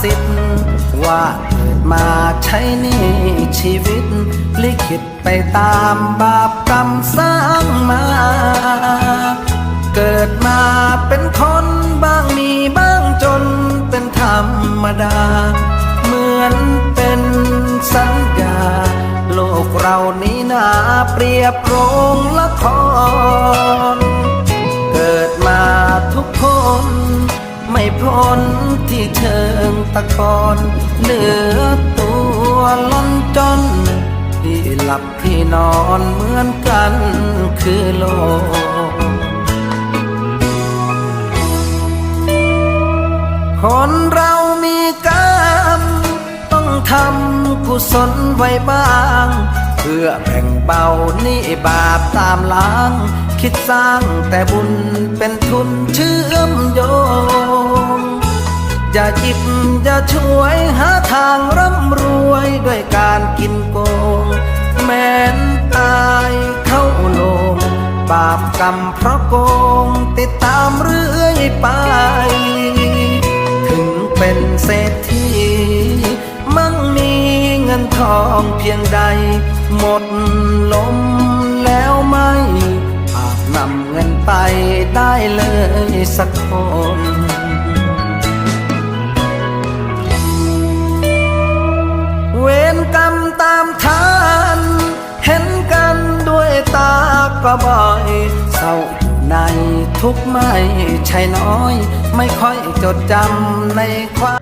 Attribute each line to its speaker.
Speaker 1: สิทธิ์ว่าเกิดมาใช้นี่ชีวิต ลิขิตไปตามบาปกรรมสร้างมา เกิดมาเป็นคนบ้างมีบ้างจนเป็นธรรมดา เหมือนเป็นสัญญา โลกเรานี้นาเปรียบโรงละคร เกิดมาทุกคนไม่พ้นที่เชิง ตะกอนเหนือตัวล้นจนที่หลับที่นอนเหมือนกันคือโลกคนเรามีกรรมต้องทำกุศลไว้บ้าง เพื่อแบ่งเบาหนี่บาปตามล้าง คิดสร้างแต่บุญเป็นทุนเชื่อมโยงอย่าจิบ อย่าช่วยหาทางร่ำรวยด้วยการกินโกง แม้นตายเข้าโลงบาปกรรมเพราะโกง ติดตามเรื่อยไป ถึงเป็นเศรษฐีมั่งมีเงินทองเพียงใด หมดลมแล้วไม่อาจนำเงินไปได้เลยสักคน ก็บ่อยเศร้าในทุกไม่ใช่น้อย ไม่ค่อยจดจำในความ